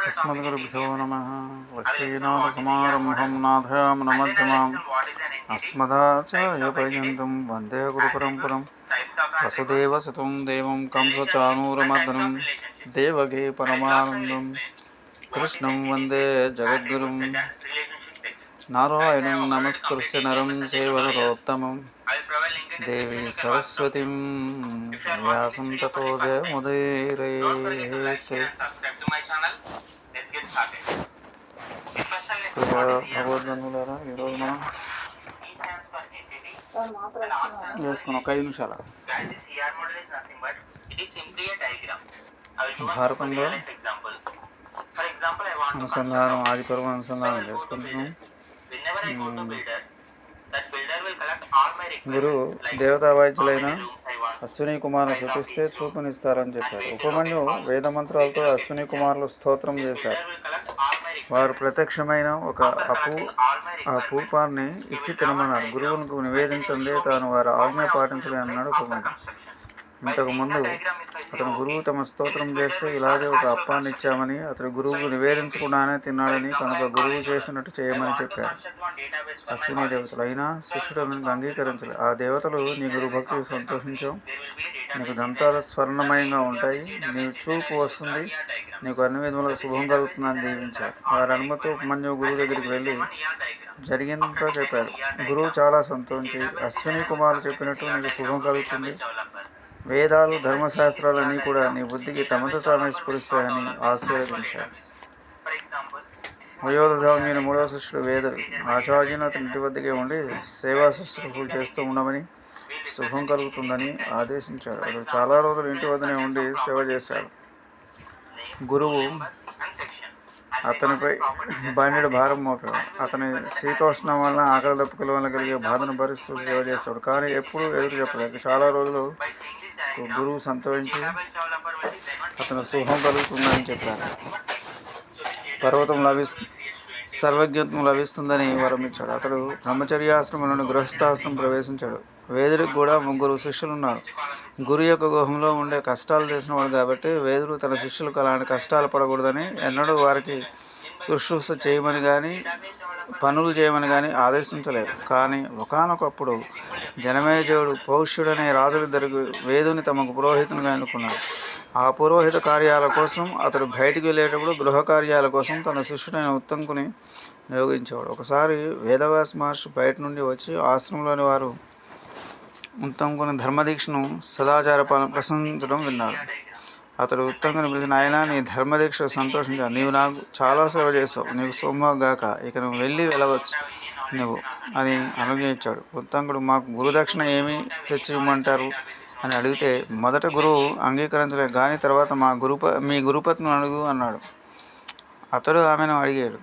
अस्मद्गुरुभ्यो नमः लक्ष्मीनाथसमारम्भं नाथयां नमज्जमाम् अस्मदाचार्यपर्यन्तं वन्दे गुरुपरम्परं वसुदेवसुतं देवं कंसचाणूरमर्दनं देवगे परमानन्दं कृष्णं वन्दे जगद्गुरुं नारायणं नमस्कृत्य नरं सेवनरोत्तमं దేవి సరస్వతి వ్యాసం తతో దేముదీరే భగవద్గనులారా ఈరోజు మనం చేసుకున్నాం ఒక ఐదు నిమిషాల భారతంలో అనుసంధానం ఆది అనుసంధానం చేసుకుంటున్నాం. Hmm. గురు దేవతా వైద్యులైన అశ్విని కుమార్ను శృతిస్తే చూపునిస్తారని చెప్పారు. ఉపమన్యు వేద మంత్రాలతో అశ్విని కుమారులు స్తోత్రం చేశారు. వారు ప్రత్యక్షమైన ఒక అపూ ఆ పూపాన్ని ఇచ్చి తినమన్నారు. గురువులకు నివేదించండి తాను వారి ఆజ్ఞ పాటించలే అన్నాడు ఉపమన్యు. ఇంతకు ముందు అతను గురువు తమ స్తోత్రం చేస్తే ఇలాగే ఒక అప్పాన్ని ఇచ్చామని అతను గురువుకు నివేదించకుండానే తిన్నాడని కనుక గురువు చేసినట్టు చేయమని చెప్పారు. అశ్విని దేవతలు అయినా శిష్యుడు అతనికి అంగీకరించలేదు ఆ దేవతలు నీ గురు భక్తికి సంతోషించాం. నీకు దంతాలు స్వర్ణమయంగా ఉంటాయి. నీ చూపు వస్తుంది. నీకు అన్ని విధముల శుభం కలుగుతుందని దీవించారు. వారి అనుమతితో ఉపమన్యు గురువు దగ్గరికి వెళ్ళి జరిగిందంతా చెప్పాడు. గురువు చాలా సంతోషించి అశ్విని కుమారులు చెప్పినట్టు నీకు శుభం కలుగుతుంది వేదాలు ధర్మశాస్త్రాలన్నీ కూడా నీ బుద్ధికి తమతో తామే స్ఫురిస్తాయని ఆశీర్వదించారు వయోధామ్యుని మూడవ శిష్యుడు వేద ఆచార్యుని అతని ఇంటి వద్దకే ఉండి సేవా శుశ్రూషలు చేస్తూ ఉండమని శుభం కలుగుతుందని ఆదేశించాడు. అతడు చాలా రోజులు ఇంటి వద్దనే ఉండి సేవ చేశాడు. గురువు అతనిపై బాణ్యుడు భారం మోపాడు. అతని శీతోష్ణం వల్ల ఆకలి దప్పుకల వల్ల కలిగే బాధను భరిస్తూ సేవ చేశాడు. కానీ ఎప్పుడూ ఎదురు చెప్పలేదు. చాలా రోజులు గురువు సంతోషించి అతను సుఖం కలుగుతుందని చెప్పారు. పర్వతం లభిస్తు సర్వజ్ఞత్వం లభిస్తుందని వరం ఇచ్చాడు అతడు బ్రహ్మచర్యాశ్రమంలోని గృహస్థాశ్రమం ప్రవేశించాడు. వేదుడికి కూడా ముగ్గురు శిష్యులు ఉన్నారు గురు యొక్క గుహంలో ఉండే కష్టాలు తెలిసిన వాడు కాబట్టి వేదుడు తన శిష్యులకు అలాంటి కష్టాలు పడకూడదని ఎన్నడూ వారికి శుశ్రూష చేయమని కానీ పనులు చేయమని కానీ ఆదేశించలేదు. కానీ ఒకనొకప్పుడు జనమేజయుడు పౌష్యుడనే రాజులిద్దరికి వేదుని తమకు పురోహితునిగా ఎన్నుకున్నాడు. ఆ పురోహిత కార్యాల కోసం అతడు బయటికి వెళ్ళేటప్పుడు గృహ కార్యాల కోసం తన శిష్యుడైన ఉత్తంకుని నియోగించేవాడు. ఒకసారి వేదవ్యాస మహర్షి బయట నుండి వచ్చి ఆశ్రమంలోని వారు ఉత్తంకుని ధర్మదీక్షను సదాచార పాలన ప్రశంసించడం విన్నాడు అతడు ఉత్తంకుని పిలిచిన ఆయన నీ ధర్మదీక్ష సంతోషంగా నీవు నాకు చాలా సేవ చేసావు. నీవు సోమగాక ఇక నువ్వు వెళ్ళి వెళ్ళవచ్చు నువ్వు అని అనుగ్రహించాడు ఉత్తంకుడు మాకు గురుదక్షిణ ఏమి తెచ్చి ఇవ్వమంటారు అని అడిగితే మొదట గురువు అంగీకరించలేదు కానీ తర్వాత మా గురుప మీ గురుపత్ని అడుగు అన్నాడు. అతడు ఆమెను అడిగాడు.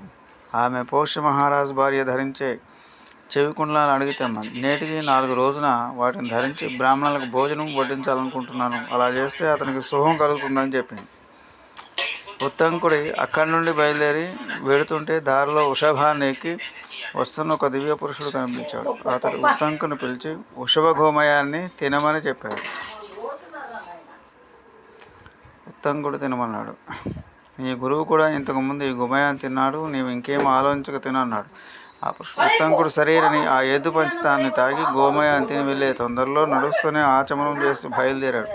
ఆమె పోష్య మహారాజు భార్య ధరించే చెవి కుండలాలు నేటికి నాలుగు రోజున వాటిని ధరించి బ్రాహ్మణులకు భోజనం వడ్డించాలనుకుంటున్నాను. అలా చేస్తే అతనికి శుభం కలుగుతుందని చెప్పింది. ఉత్తంకుడి అక్కడి నుండి బయలుదేరి వెడుతుంటే దారిలో వృషభాన్ని ఎక్కి వస్తున్న ఒక దివ్య పురుషుడు కనిపించాడు. అతడు ఉత్తంకుని పిలిచి వృషభ గోమయాన్ని తినమని చెప్పాడు. ఉత్తంకుడు తినమన్నాడు. నీ గురువు కూడా ఇంతకుముందు ఈ గుమయాన్ని తిన్నాడు. నీవు ఇంకేం ఆలోచించక తినన్నాడు. ఆ పురుషుడు ఉత్తంకుడు సరేనని ఆ ఎద్దు పంచితాన్ని తాగి గోమయ అంతిని వెళ్ళే తొందరలో నడుస్తూనే ఆచమనం చేసి బయలుదేరాడు.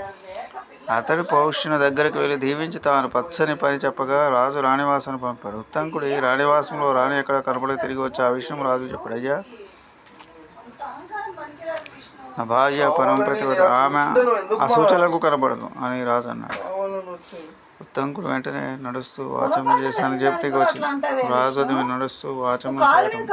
అతడు పౌష్యుని దగ్గరికి వెళ్ళి దీవించి తాను పచ్చని పని చెప్పగా రాజు రాణివాసను పంపాడు. ఉత్తంకుడి రాణివాసంలో రాణి ఎక్కడ కనపడి తిరిగి వచ్చి ఆ విషయం రాజు చెప్పాడు. అయ్యా నా భార్య పరం ప్రతివత ఆమె అసూచలకు కనబడదు అని రాజు అన్నాడు. ఉత్తంకుడు వెంటనే నడుస్తూ వాచమ్మ చేశాను చెప్తే వచ్చింది. రాజు నడుస్తూ వాచమ్మ చేయడం